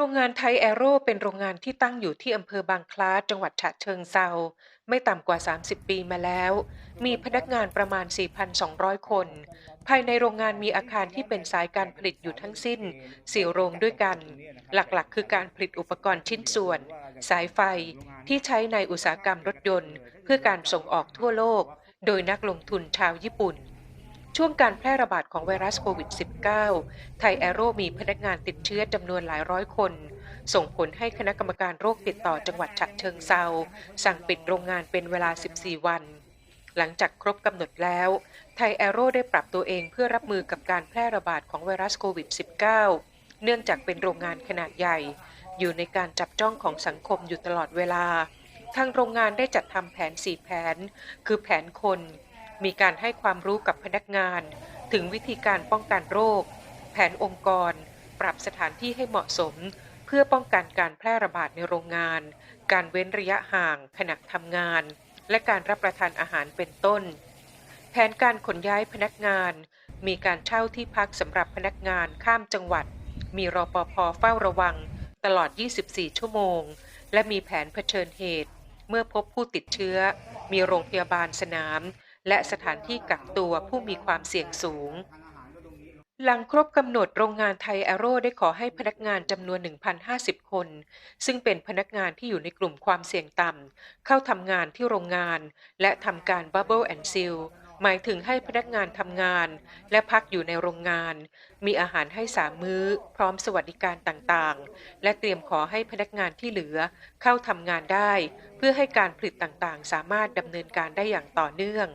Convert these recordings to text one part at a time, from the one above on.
โรงงานไทยแอโร่เป็นโรงงานที่ตั้งอยู่ที่อำเภอบางคล้าจังหวัดฉะเชิงเซาไม่ต่ำกว่า 30 ปีมาแล้ว มีพนักงานประมาณ 4,200 คน ภายในโรงงานมีอาคารที่เป็นสายการผลิตอยู่ทั้งสิ้นสี่โรงด้วยกัน หลักๆ คือการผลิตอุปกรณ์ชิ้นส่วน สายไฟที่ใช้ในอุตสาหกรรมรถยนต์ เพื่อการส่งออกทั่วโลก โดยนักลงทุนชาวญี่ปุ่น ช่วงการแพร่ระบาดของไวรัสโควิด -19 ไทยแอโร่มีพนักงานติดเชื้อจำนวนหลายร้อยคน ส่งผลให้คณะกรรมการโรคติดต่อจังหวัดฉะเชิงเซาสั่งปิดโรงงานเป็นเวลา 14 วัน หลังจากครบกำหนดแล้ว ไทยแอโร่ได้ปรับตัวเองเพื่อรับมือกับการแพร่ระบาดของไวรัสโควิด -19 เนื่องจากเป็นโรงงานขนาดใหญ่ อยู่ในการจับจ้องของสังคมอยู่ตลอดเวลา ทางโรงงานได้จัดทำแผน 4 แผน คือแผนคน มีการให้ความรู้กับพนักงาน ถึงวิธีการป้องกันโรค แผนองค์กร ปรับสถานที่ให้เหมาะสม เพื่อป้องกันการแพร่ระบาดในโรงงาน การเว้นระยะห่างขณะทำงาน และการรับประทานอาหารเป็นต้น แผนการขนย้ายพนักงาน มีการเช่าที่พักสำหรับพนักงานข้ามจังหวัด มีรอปภเฝ้าระวัง ตลอด 24 ชั่วโมง และมีแผนเผชิญเหตุ เมื่อพบผู้ติดเชื้อ มีโรงพยาบาลสนาม และสถานที่กักตัวผู้มีความเสี่ยงสูง หลังครบกำหนดโรงงานไทยแอโร่ได้ขอให้พนักงานจำนวน 1,050 คน ซึ่งเป็นพนักงานที่อยู่ในกลุ่มความเสี่ยงต่ำเข้าทำงานที่โรงงาน และทำการ Bubble and Seal หมายถึงให้พนักงานทำงาน และพักอยู่ในโรงงาน มีอาหารให้สามมื้อ พร้อมสวัสดิการต่างๆ และเตรียมขอให้พนักงานที่เหลือเข้าทำงานได้ เพื่อให้การผลิตต่างๆ สามารถดำเนินการได้อย่างต่อเนื่อง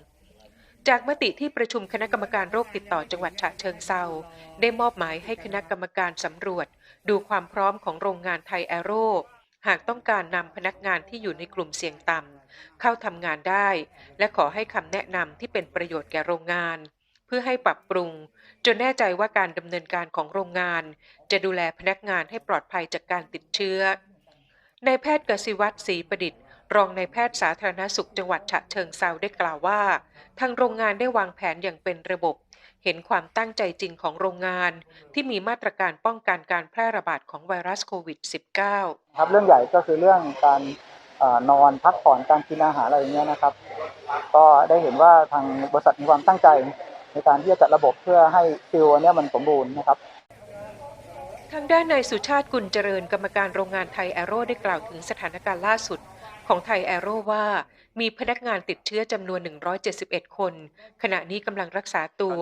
จากมติที่ประชุมคณะกรรมการโรคติดต่อจังหวัดฉะเชิงเซาได้มอบหมายให้คณะกรรมการสำรวจ ดูความพร้อมของโรงงานไทยแอโร่หากต้องการนำพนักงานที่อยู่ในกลุ่มเสี่ยงต่ำเข้าทำงานได้ และขอให้คำแนะนำที่เป็นประโยชน์แก่โรงงาน เพื่อให้ปรับปรุง จนแน่ใจว่าการดำเนินการของโรงงาน จะดูแลพนักงานให้ปลอดภัยจากการติดเชื้อนายแพทย์กสิวัตรศรีประดิษฐ์ รองนายแพทย์สาธารณสุขจังหวัดฉะเชิงเซาได้กล่าวว่า ทางโรงงานได้วางแผนอย่างเป็นระบบ เห็นความตั้งใจจริงของโรงงาน ที่มีมาตรการป้องกันการแพร่ระบาดของไวรัสโควิด -19 ครับเรื่องใหญ่ก็คือเรื่องการเอ่อนอนพักผ่อนการกินอาหารอะไรอย่างเงี้ยนะครับ ก็ได้เห็นว่าทางบริษัทมีความตั้งใจ ในการที่จะจัดระบบเพื่อให้ฟิลอันเนี้ยมันสมบูรณ์นะครับทางด้านนายสุชาติกุลเจริญกรรมการโรงงานไทยแอโร่ได้กล่าวถึงสถานการณ์ล่าสุด ของไทยแอโร่ว่า มีพนักงานติดเชื้อจำนวน 171 คน ขณะนี้กำลังรักษาตัว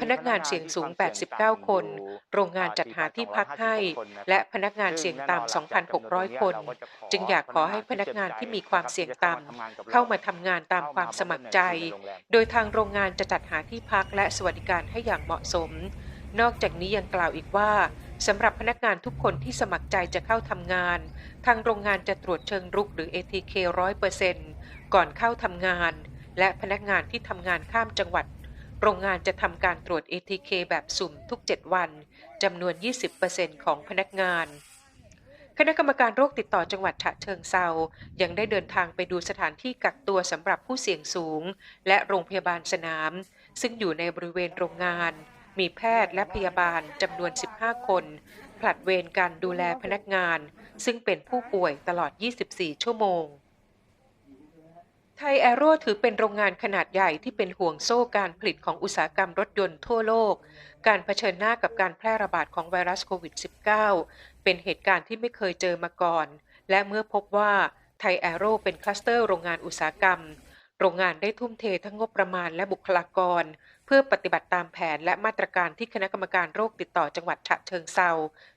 พนักงานเสี่ยงสูง 89 คน โรงงานจัดหาที่พักให้ และพนักงานเสี่ยงต่ำ 2,600 คน จึงอยากขอให้พนักงานที่มีความเสี่ยงต่ำเข้ามาทำงานตามความสมัครใจ โดยทางโรงงานจะจัดหาที่พักและสวัสดิการให้อย่างเหมาะสม นอกจากนี้ยังกล่าวอีกว่าสำหรับพนักงานทุกคนที่สมัครใจจะเข้าทำงาน ทางโรงงานจะตรวจเชิงรุกหรือ ATK 100%ก่อนเข้าทำงาน และพนักงานที่ทำงานข้ามจังหวัด โรงงานจะทำการตรวจ ATK แบบสุ่มทุก 7 วันจำนวน 20%ของพนักงาน คณะกรรมการโรคติดต่อจังหวัดฉะเชิงเซายังได้เดินทางไปดูสถานที่กักตัวสำหรับผู้เสี่ยงสูง และโรงพยาบาลสนาม ซึ่งอยู่ในบริเวณโรงงาน มีแพทย์และพยาบาลจำนวน 15 คน ผลัดเวรการดูแลพนักงาน ซึ่งเป็นผู้ป่วยตลอด 24 ชั่วโมง ไทยแอโร่ถือเป็นโรงงานขนาดใหญ่ที่เป็นห่วงโซ่การผลิตของอุตสาหกรรมรถยนต์ทั่วโลก การเผชิญหน้ากับการแพร่ระบาดของไวรัสโควิด -19 เป็นเหตุการณ์ที่ไม่เคยเจอมาก่อน และเมื่อพบว่าไทยแอโร่เป็นคลัสเตอร์โรงงานอุตสาหกรรม โรงงานได้ทุ่มเททั้งงบประมาณและบุคลากร เพื่อปฏิบัติตามแผนและมาตรการที่คณะกรรมการโรคติดต่อจังหวัดฉะเชิงเซา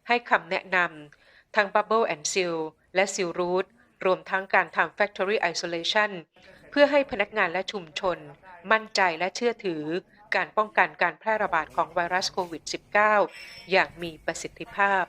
ให้คำแนะนำทั้ง Bubble and Seal และ Seal Root รวมทั้งการทำ Factory Isolation เพื่อให้พนักงานและชุมชน มั่นใจและเชื่อถือ การป้องกันการแพร่ระบาดของไวรัสโควิด -19 อย่างมีประสิทธิภาพ